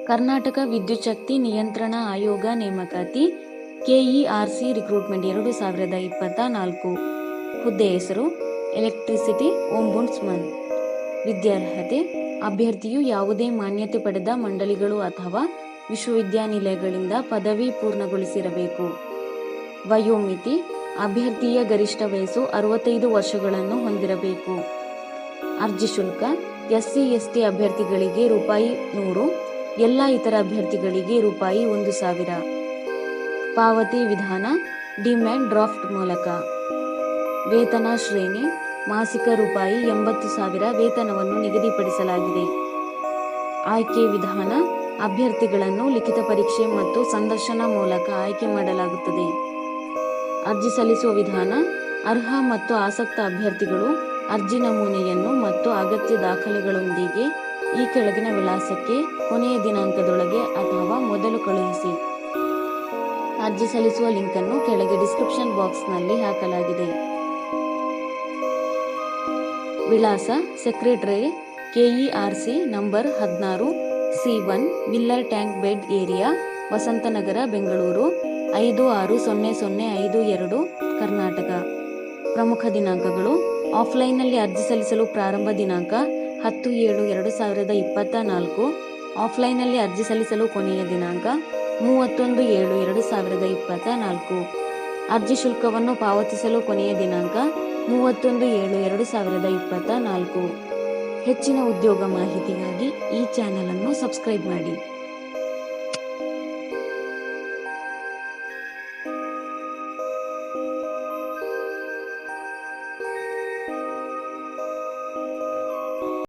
ಕರ್ನಾಟಕ ವಿದ್ಯುತ್ ಶಕ್ತಿ ನಿಯಂತ್ರಣ ಆಯೋಗ ನೇಮಕಾತಿ, ಕೆಇಆರ್ಸಿ ರಿಕ್ರೂಟ್ಮೆಂಟ್ ಎರಡು ಸಾವಿರದ ಇಪ್ಪತ್ತ ನಾಲ್ಕು ಹುದ್ದೆ ಹೆಸರು, ಎಲೆಕ್ಟ್ರಿಸಿಟಿ ಓಂಬುಡ್ಸ್ಮನ್. ವಿದ್ಯಾರ್ಹತೆ, ಅಭ್ಯರ್ಥಿಯು ಯಾವುದೇ ಮಾನ್ಯತೆ ಪಡೆದ ಮಂಡಳಿಗಳು ಅಥವಾ ವಿಶ್ವವಿದ್ಯಾನಿಲಯಗಳಿಂದ ಪದವಿ ಪೂರ್ಣಗೊಳಿಸಿರಬೇಕು. ವಯೋಮಿತಿ, ಅಭ್ಯರ್ಥಿಯ ಗರಿಷ್ಠ ವಯಸ್ಸು ಅರವತ್ತೈದು ವರ್ಷಗಳನ್ನು ಹೊಂದಿರಬೇಕು. ಅರ್ಜಿ ಶುಲ್ಕ, ಎಸ್ಸಿ, ಎಸ್ಟಿ ಅಭ್ಯರ್ಥಿಗಳಿಗೆ ರೂಪಾಯಿ ನೂರು ಎಲ್ಲ ಇತರ ಅಭ್ಯರ್ಥಿಗಳಿಗೆ ರೂಪಾಯಿ ಒಂದು ಸಾವಿರ. ಪಾವತಿ ವಿಧಾನ, ಡಿಮ್ಯಾಂಡ್ ಡ್ರಾಫ್ಟ್ ಮೂಲಕ. ವೇತನ ಶ್ರೇಣಿ, ಮಾಸಿಕ ರೂಪಾಯಿ ಎಂಬತ್ತು ಸಾವಿರ ವೇತನವನ್ನು ನಿಗದಿಪಡಿಸಲಾಗಿದೆ. ಆಯ್ಕೆ ವಿಧಾನ, ಅಭ್ಯರ್ಥಿಗಳನ್ನು ಲಿಖಿತ ಪರೀಕ್ಷೆ ಮತ್ತು ಸಂದರ್ಶನ ಮೂಲಕ ಆಯ್ಕೆ ಮಾಡಲಾಗುತ್ತದೆ. ಅರ್ಜಿ ಸಲ್ಲಿಸುವ ವಿಧಾನ, ಅರ್ಹ ಮತ್ತು ಆಸಕ್ತ ಅಭ್ಯರ್ಥಿಗಳು ಅರ್ಜಿ ನಮೂನೆಯನ್ನು ಮತ್ತು ಅಗತ್ಯ ದಾಖಲೆಗಳೊಂದಿಗೆ ಈ ಕೆಳಗಿನ ವಿಳಾಸಕ್ಕೆ ಕೊನೆಯ ದಿನಾಂಕದೊಳಗೆ ಅಥವಾ ಮೊದಲು ಕಳುಹಿಸಿ. ಅರ್ಜಿ ಸಲ್ಲಿಸುವ ಲಿಂಕನ್ನು ಕೆಳಗೆ ಡಿಸ್ಕ್ರಿಪ್ಷನ್ ಬಾಕ್ಸ್ನಲ್ಲಿ ಹಾಕಲಾಗಿದೆ. ವಿಳಾಸ ಸೆಕ್ರೆಟರಿ ಕೆಇಆರ್ಸಿ ನಂಬರ್ ಹದಿನಾರು, C one, wheeler tank bed area, Vasanthanagar, Bengaluru, ಐದು ಆರು ಸೊನ್ನೆ ಸೊನ್ನೆ ಐದು ಎರಡು, ಕರ್ನಾಟಕ. ಪ್ರಮುಖ ದಿನಾಂಕಗಳು ಆಫ್ಲೈನ್ನಲ್ಲಿ ಅರ್ಜಿ ಸಲ್ಲಿಸಲು ಪ್ರಾರಂಭ ದಿನಾಂಕ ಹತ್ತು ಏಳು ಎರಡು ಸಾವಿರದ ಇಪ್ಪತ್ತ ನಾಲ್ಕು ಆಫ್ಲೈನ್ನಲ್ಲಿ ಅರ್ಜಿ ಸಲ್ಲಿಸಲು ಕೊನೆಯ ದಿನಾಂಕ ಮೂವತ್ತೊಂದು ಏಳು ಎರಡು ಸಾವಿರದ ಇಪ್ಪತ್ತ ನಾಲ್ಕು ಅರ್ಜಿ ಶುಲ್ಕವನ್ನು ಪಾವತಿಸಲು ಕೊನೆಯ ದಿನಾಂಕ ಮೂವತ್ತೊಂದು ಏಳು ಎರಡು ಸಾವಿರದ ಇಪ್ಪತ್ತ ನಾಲ್ಕು ಹೆಚ್ಚಿನ ಉದ್ಯೋಗ ಮಾಹಿತಿಗಾಗಿ ಈ ಚಾನಲನ್ನು ಸಬ್ಸ್ಕ್ರೈಬ್ ಮಾಡಿ.